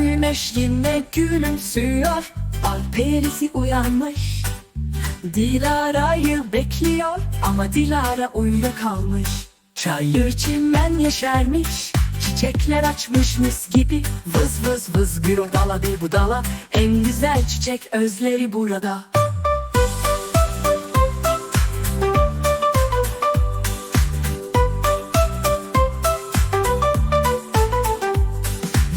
Güneş yine gülümsüyor. Bal perisi uyanmış. Dilara'yı bekliyor. Ama Dilara uyuyakalmış. Çayır çimen yeşermiş. Çiçekler açmış mis gibi. Vız vız vız bir o dala bir bu dala En güzel çiçek özleri burada.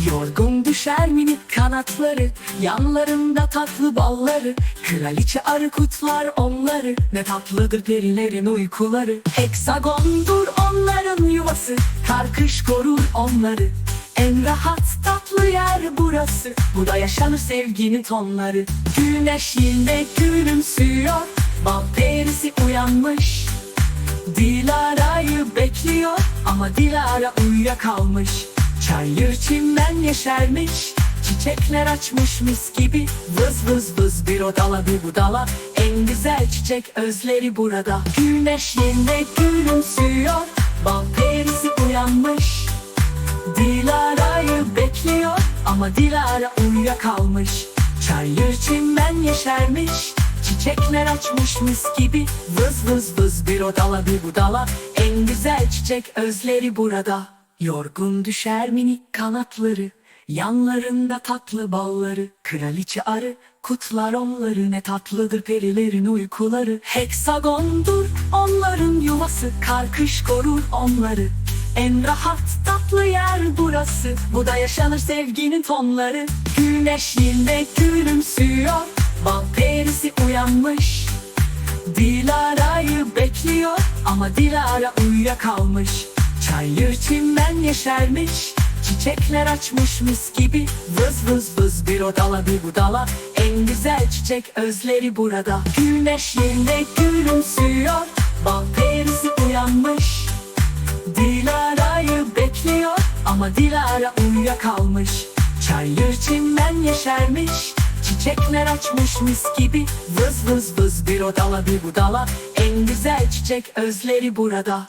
Yorgun düşer minik kanatları Yanlarında tatlı balları Kraliçe arı kutlar onları Ne tatlıdır perilerin uykuları. Heksagondur onların yuvası Karkış korur onları. En rahat tatlı yer burası Burada yaşanır sevginin tonları. Güneş yine gülümsüyor Bal perisi uyanmış. Dilara'yı bekliyor ama Dilara uyuyakalmış Çayır çimen yeşermiş Çiçekler açmış mis gibi. Vız vız vız bir o dala bir bu dala En güzel çiçek özleri burada. Güneş yine gülümsüyor Bal perisi uyanmış. Dilara'yı bekliyor ama Dilara uyuyakalmış. Çayır çimen yeşermiş Çiçekler açmış mis gibi. Vız vız vız bir o dala bir bu dala En güzel çiçek özleri burada Yorgun düşer minik kanatları Yanlarında tatlı balları. Kraliçe arı kutlar onları. Ne tatlıdır perilerin uykuları. Heksagondur onların yuvası. Karkış korur onları. En rahat tatlı yer burası. Bu da yaşanır sevginin tonları. Güneş yine gülümsüyor. Bal perisi uyanmış. Dilara'yı bekliyor. Ama Dilara uyuyakalmış Çayır çimen yeşermiş Çiçekler açmış mis gibi. Vız vız vız bir o dala bir bu dala En güzel çiçek özleri burada. Güneş yine gülümsüyor Bal perisi uyanmış. Dilara'yı bekliyor ama Dilara uyuyakalmış. Çayır çimen yeşermiş Çiçekler açmış mis gibi. Vız vız vız bir o dala bir bu dala En güzel çiçek özleri burada